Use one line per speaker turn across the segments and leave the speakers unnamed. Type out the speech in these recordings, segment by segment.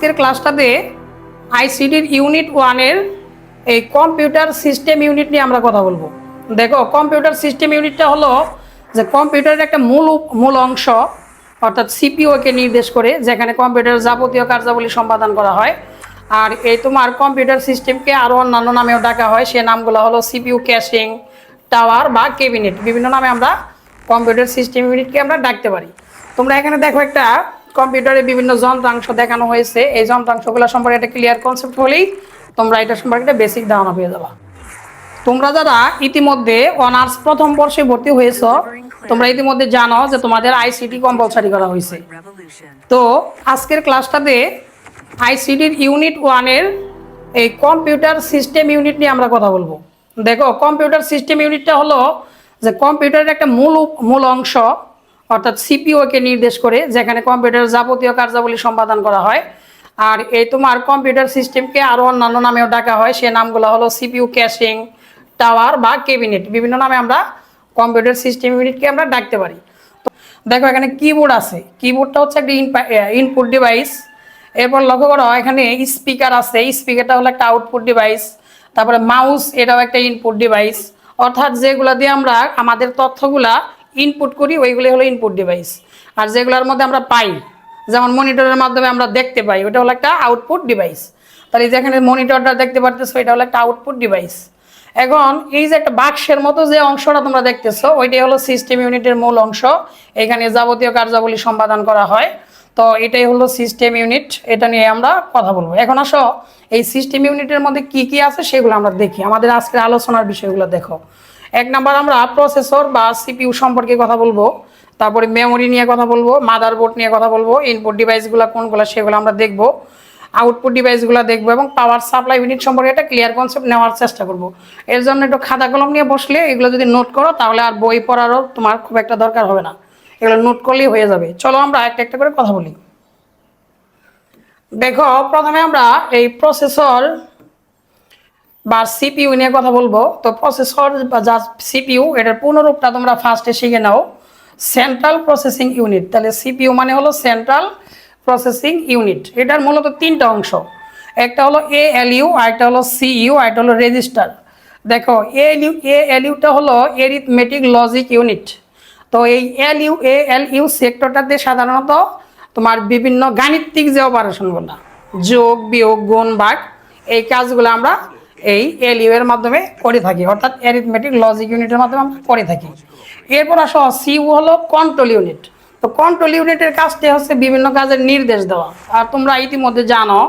আজকের ক্লাসটাতে আইসিডির ইউনিট ওয়ানের এই কম্পিউটার সিস্টেম ইউনিট নিয়ে আমরা কথা বলব। দেখো কম্পিউটার সিস্টেম ইউনিটটা হলো যে কম্পিউটারের একটা মূল মূল অংশ, অর্থাৎ সিপিওকে নির্দেশ করে, যেখানে কম্পিউটারের যাবতীয় কার্যাবলী সম্পাদন করা হয়। আর এই তোমার কম্পিউটার সিস্টেমকে আরও অন্যান্য নামেও ডাকা হয়, সে নামগুলো হলো সিপিউ ক্যাশিং টাওয়ার বা কেবিনেট বিভিন্ন নামে আমরা কম্পিউটার সিস্টেম ইউনিটকে আমরা ডাকতে পারি। তোমরা এখানে দেখো একটা কম্পিউটারে বিভিন্ন যন্ত্রাংশ দেখানো হয়েছে। এই যন্ত্রাংশগুলো সম্পর্কে একটা ক্লিয়ার কনসেপ্ট হলেই তোমরা এটা সম্পর্কে একটা বেসিক ধারণা পেয়ে যাবা। তোমরা যারা ইতিমধ্যে অনার্স প্রথম বর্ষে ভর্তি হয়েছ, তোমরা ইতিমধ্যে জানো যে তোমাদের আইসিটি কম্পালসারি করা হয়েছে। তো আজকের ক্লাসটাতে আইসিডির ইউনিট ওয়ানের এই কম্পিউটার সিস্টেম ইউনিট নিয়ে আমরা কথা বলব। দেখো কম্পিউটার সিস্টেম ইউনিটটা হলো যে কম্পিউটারের একটা মূল মূল অংশ অর্থাৎ সিপিওকে নির্দেশ করে যেখানে কম্পিউটার যাবতীয় কার্যাবলী সম্পাদন করা হয়। আর এই তোমার কম্পিউটার সিস্টেমকে আরও অন্যান্য নামেও ডাকা হয়। সে নামগুলো হলো সিপিইউ ক্যাশিং টাওয়ার বা কেবিনেট বিভিন্ন নামে আমরা কম্পিউটার সিস্টেম ইউনিটকে আমরা ডাকতে পারি। তো দেখো এখানে কিবোর্ড আছে। কিবোর্ডটা হচ্ছে একটা ইনপুট ডিভাইস এরপর লক্ষ্য করো, এখানে স্পিকার আছে। স্পিকারটা হলো একটা আউটপুট ডিভাইস তারপরে মাউস এটাও একটা ইনপুট ডিভাইস অর্থাৎ যেগুলো দিয়ে আমরা আমাদের তথ্যগুলা ইনপুট করি ওইগুলি হলো ইনপুট ডিভাইস আর যেগুলোর মধ্যে আমরা পাই, যেমন মনিটরের মাধ্যমে আমরা দেখতে পাই, ওটা হলো একটা আউটপুট ডিভাইস তাহলে এই যে এখানে মনিটরটা দেখতে পারতেছো, এটা হলো একটা আউটপুট ডিভাইস এখন এই যে একটা বাক্সের মতো যে অংশটা তোমরা দেখতেছো, ওইটাই হলো সিস্টেম ইউনিটের মূল অংশ। এখানে যাবতীয় কার্যাবলী সম্পাদন করা হয়। তো এটাই হলো সিস্টেম ইউনিট এটা নিয়ে আমরা কথা বলব। এখন আসো, এই সিস্টেম ইউনিটের মধ্যে কি কি আছে সেগুলো আমরা দেখি। আমাদের আজকের আলোচনার বিষয়গুলো দেখো। এক নাম্বার আমরা প্রসেসর বা সিপিইউ সম্পর্কে কথা বলব, তারপরে মেমোরি নিয়ে কথা বলব মাদারবোর্ড নিয়ে কথা বলব ইনপুট ডিভাইসগুলো কোনগুলো সেগুলো আমরা দেখব আউটপুট ডিভাইসগুলো দেখব এবং পাওয়ার সাপ্লাই ইউনিট সম্পর্কে একটা ক্লিয়ার কনসেপ্ট নেওয়ার চেষ্টা করব। এর জন্য একটু খাতা কলম নিয়ে বসলে এগুলো যদি নোট করো তাহলে আর বই পড়ারও তোমার খুব একটা দরকার হবে না। এগুলো নোট করলেই হয়ে যাবে। চলো আমরা একটা একটা করে কথা বলি। দেখো, প্রথমে আমরা এই প্রসেসর বা সিপিইউ নিয়ে কথা বলব, তো প্রসেসর বা যা সিপিইউ এটার পূর্ণরূপটা তোমরা ফার্স্টে শিখে নাও। সেন্ট্রাল প্রসেসিং ইউনিট তাহলে সিপিইউ মানে হলো সেন্ট্রাল প্রসেসিং ইউনিট এটার মূলত তিনটা অংশ। একটা হলো এ এল ইউ আরেকটা হলো সিইউ আরেকটা হলো রেজিস্টার দেখো A L U A L Yuta হলো এরিথমেটিক লজিক ইউনিট তো এই এল ইউ এ এল ইউ সেক্টরটাতে সাধারণত তোমার বিভিন্ন গাণিতিক যে অপারেশনগুলো যোগ, বিয়োগ, গুণ, ভাগ, এই কাজগুলো আমরা এই এল ইউ এর মাধ্যমে করে থাকি, অর্থাৎ অ্যারিথমেটিক লজিক ইউনিটের মাধ্যমে আমরা করে থাকি। এরপর আসো সিউ হলো কন্ট্রোল ইউনিট তো কন্ট্রোল ইউনিটের কাজটি হচ্ছে বিভিন্ন কাজের নির্দেশ দেওয়া। আর তোমরা ইতিমধ্যে জানো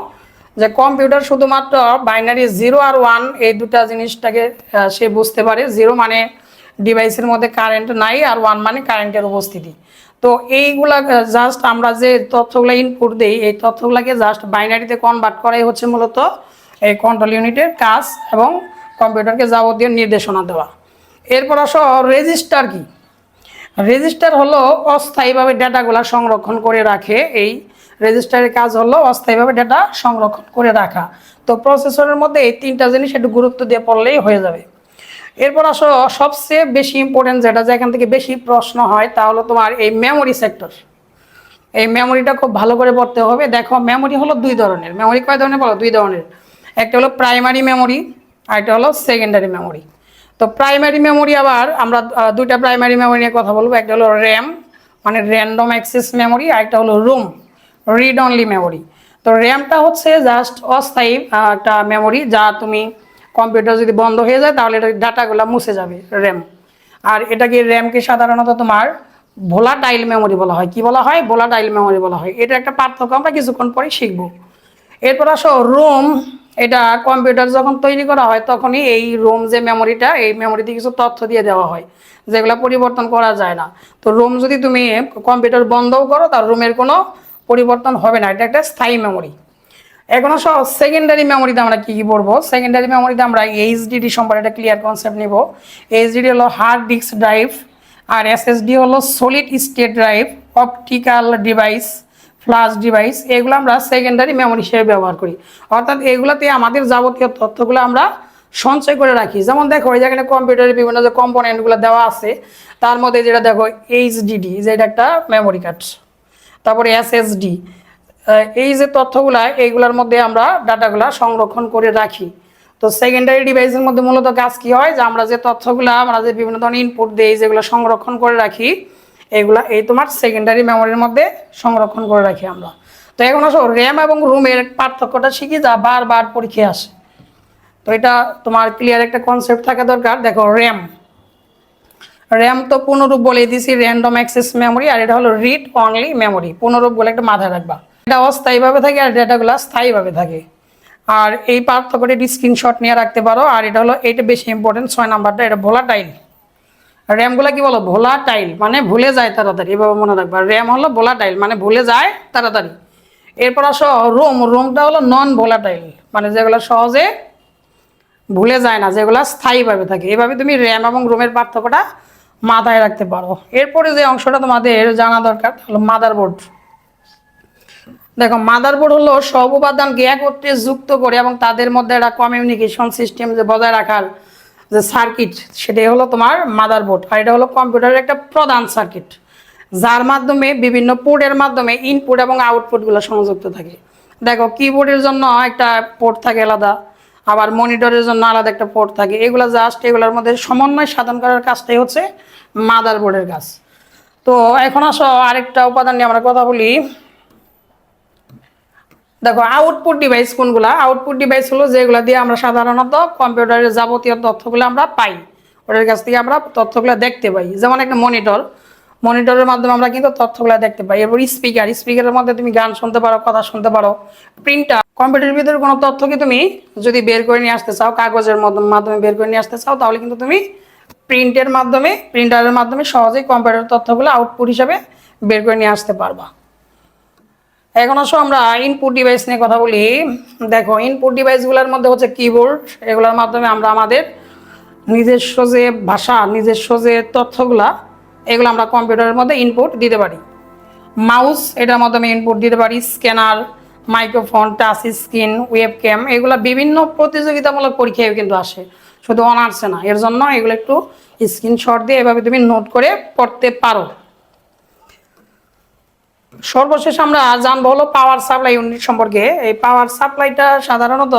যে কম্পিউটার শুধুমাত্র বাইনারি জিরো আর ওয়ান এই দুটা জিনিসটাকে সে বুঝতে পারে। জিরো মানে ডিভাইসের মধ্যে কারেন্ট নাই আর ওয়ান মানে কারেন্টের উপস্থিতি। তো এইগুলা জাস্ট আমরা যে তথ্যগুলো ইনপুট দিই, এই তথ্যগুলোকে জাস্ট বাইনারিতে কনভার্ট করাই হচ্ছে মূলত এই কন্ট্রোল ইউনিটের কাজ এবং কম্পিউটারকে যাবতীয় নির্দেশনা দেওয়া। এরপর আসো রেজিস্টার কি? রেজিস্টার হলো অস্থায়ীভাবে ডেটাগুলো সংরক্ষণ করে রাখে। এই রেজিস্টারের কাজ হলো অস্থায়ীভাবে ডেটা সংরক্ষণ করে রাখা। তো প্রসেসরের মধ্যে এই তিনটা জিনিস একটু গুরুত্ব দিয়ে পড়লেই হয়ে যাবে। এরপর আসো, সবচেয়ে বেশি ইম্পর্টেন্ট যেটা, যেখান থেকে বেশি প্রশ্ন হয়, তা হলো তোমার এই মেমোরি সেক্টর এই মেমোরিটা খুব ভালো করে পড়তে হবে। দেখো মেমোরি হলো দুই ধরনের। মেমোরি কয় ধরনের বলো? দুই ধরনের। একটা হলো প্রাইমারি মেমোরি আর একটা হলো সেকেন্ডারি মেমোরি তো প্রাইমারি মেমোরি আবার আমরা দুইটা প্রাইমারি মেমোরি নিয়ে কথা বলব। একটা হলো র্যাম মানে র্যান্ডম অ্যাক্সেস মেমোরি আর একটা হলো রুম রিড অনলি মেমোরি তো র্যামটা হচ্ছে জাস্ট অস্থায়ী একটা মেমোরি যা তুমি কম্পিউটার যদি বন্ধ হয়ে যায়, তাহলে এটা ডাটাগুলো মুছে যাবে র্যাম আর এটাকে র্যামকে সাধারণত তোমার ভোলাটাইল মেমোরি বলা হয়? কি বলা হয়? ভোলাটাইল মেমোরি বলা হয়। এটা একটা পার্থক্য, আমরা কিছুক্ষণ পরে শিখব। এরপর আসো, রোম। এটা কম্পিউটার যখন তৈরি করা হয়, তখনই এই রোম যে মেমোরিটা এই মেমোরিতে কিছু তথ্য দিয়ে দেওয়া হয়, যেগুলো পরিবর্তন করা যায় না। তো রোম যদি তুমি কম্পিউটার বন্ধও করো, তার রোমের কোনো পরিবর্তন হবে না। এটা একটা স্থায়ী মেমোরি এখন আসো সেকেন্ডারি মেমোরিতে আমরা কী কী পড়ব? সেকেন্ডারি মেমোরিতে আমরা এইচডিডি সম্পর্কে একটা ক্লিয়ার কনসেপ্ট নিব। এইচডিডি হলো হার্ড ডিস্ক ড্রাইভ আর এসএসডি হলো solid state drive optical device flash device এগুলো আমরা সেকেন্ডারি মেমোরি হিসেবে ব্যবহার করি। অর্থাৎ এগুলোতে আমাদের যাবতীয় তথ্যগুলো আমরা সঞ্চয় করে রাখি। যেমন দেখো, এই যেখানে কম্পিউটারের বিভিন্ন যে কম্পোনেন্টগুলো দেওয়া আছে, তার মধ্যে যেটা দেখো এইচডিডি যেটা একটা মেমোরি কার্ড তারপরে এসএসডি এই যে তথ্যগুলা এইগুলোর মধ্যে আমরা ডাটাগুলা সংরক্ষণ করে রাখি। তো সেকেন্ডারি ডিভাইসের মধ্যে মূলত কাজ কী হয়? যে আমরা যে তথ্যগুলা, আমরা যে বিভিন্ন ধরনের ইনপুট দিই, যেগুলো সংরক্ষণ করে রাখি এগুলা এই তোমার সেকেন্ডারি মেমোরির মধ্যে সংরক্ষণ করে রাখি আমরা। তো এখন আসো র্যাম এবং রুমের পার্থক্যটা শিখি, যা বারবার পরীক্ষায় আসে। তো এটা তোমার ক্লিয়ার একটা কনসেপ্ট থাকা দরকার। দেখো র্যাম র্যাম তো পুনরূপ বলে দিছি র্যান্ডম অ্যাক্সেস মেমোরি আর এটা হলো রিড অনলি মেমোরি পুনরূপ বলে একটা মাথায় রাখবা। এটা অস্থায়ীভাবে থাকে আর ডেটাগুলো স্থায়ীভাবে থাকে। আর এই পার্থক্যটা স্ক্রিনশট নিয়ে রাখতে পারো, আর এটা হলো এটা বেশি ইম্পর্টেন্ট ছয় নাম্বারটা, এটা ভোলাটাইল র্যামগুলো কি বলো? ভোলাটাইল মানে ভুলে যায় তাড়াতাড়ি, এভাবে মনে রাখবা। র্যাম হলো ভোলাটাইল মানে ভুলে যায় তাড়াতাড়ি। এরপর আসো রোম রোমটা হলো নন ভোলাটাইল মানে যেগুলো সহজে ভুলে যায় না, যেগুলো স্থায়ীভাবে থাকে। এভাবে তুমি র্যাম এবং রোমের পার্থক্যটা মাথায় রাখতে পারো। এরপরে যে অংশটা তোমাদের জানা দরকার হলো মাদারবোর্ড দেখো মাদারবোর্ড হলো সব উপাদানকে একত্রে যুক্ত করে এবং তাদের মধ্যে একটা কমিউনিকেশন সিস্টেম যে বজায় রাখার যে সার্কিট সেটাই হলো তোমার মাদারবোর্ড আর এটা হলো কম্পিউটারের একটা প্রধান সার্কিট যার মাধ্যমে বিভিন্ন পোর্টের মাধ্যমে ইনপুট এবং আউটপুটগুলো সংযুক্ত থাকে। দেখো কিবোর্ডের জন্য একটা পোর্ট থাকে আলাদা, আবার মনিটরের জন্য আলাদা একটা পোর্ট থাকে। এগুলো জাস্ট এগুলোর মধ্যে সমন্বয় সাধন করার কাজটাই হচ্ছে মাদারবোর্ডের কাজ। তো এখন আসো, আরেকটা উপাদান নিয়ে আমরা কথা বলি। দেখো আউটপুট ডিভাইস কোনগুলা? আউটপুট ডিভাইস হলো যেগুলো দিয়ে আমরা সাধারণত কম্পিউটারের যাবতীয় তথ্যগুলো আমরা পাই। ওটার কাছ থেকে আমরা তথ্যগুলো দেখতে পাই। যেমন একটা মনিটর মনিটরের মাধ্যমে আমরা কিন্তু তথ্যগুলো দেখতে পাই। এরপর স্পিকার স্পিকারের মধ্যে তুমি গান শুনতে পারো, কথা শুনতে পারো। প্রিন্টার কম্পিউটারের ভিতরে কোনো তথ্যকে তুমি যদি বের করে নিয়ে আসতে চাও, কাগজের মাধ্যমে বের করে নিয়ে আসতে চাও, তাহলে কিন্তু তুমি প্রিন্টের মাধ্যমে প্রিন্টারের মাধ্যমে সহজেই কম্পিউটার তথ্যগুলো আউটপুট হিসাবে বের করে নিয়ে আসতে পারবা। এখন আসো আমরা ইনপুট ডিভাইস নিয়ে কথা বলি। দেখো ইনপুট ডিভাইসগুলোর মধ্যে হচ্ছে কিবোর্ড এগুলোর মাধ্যমে আমরা আমাদের নিজস্ব যে ভাষা, নিজস্ব যে তথ্যগুলা, এগুলো আমরা কম্পিউটারের মধ্যে ইনপুট দিতে পারি। মাউস এটার মাধ্যমে ইনপুট দিতে পারি scanner microphone touch screen webcam এগুলো বিভিন্ন প্রতিযোগিতামূলক পরীক্ষায় কিন্তু আসে। শুধু অনার্সে না, এর জন্য এগুলো একটু স্ক্রিনশট দিয়ে এভাবে তুমি নোট করে পড়তে পারো। সর্বশেষ আমরা জানব হলো পাওয়ার সাপ্লাই ইউনিট সম্পর্কে। এই পাওয়ার সাপ্লাইটা সাধারণত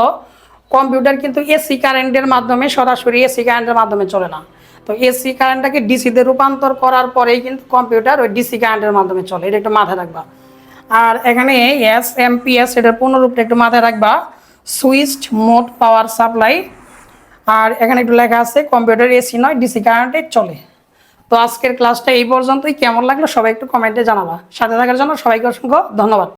কম্পিউটার কিন্তু এসি কারেন্টের মাধ্যমে, সরাসরি এসি কারেন্টের মাধ্যমে চলে না। তো এসি কারেন্টটাকে ডিসিতে রূপান্তর করার পরেই কিন্তু কম্পিউটার ওই ডিসি কারেন্টের মাধ্যমে চলে। এটা একটু মাথায় রাখবা। আর এখানে এস এম পি এস এটার পূর্ণরূপটা একটু মাথায় রাখবা। সুইচড মোড পাওয়ার সাপ্লাই আর এখানে একটু লেখা আছে কম্পিউটার এসি নয় ডিসি কারেন্টে চলে। তো আজকের ক্লাসটা এই পর্যন্তই। কেমন লাগল সবাই একটু কমেন্টে জানাবা। সাথে থাকার জন্য সবাইকে অসংখ্য ধন্যবাদ।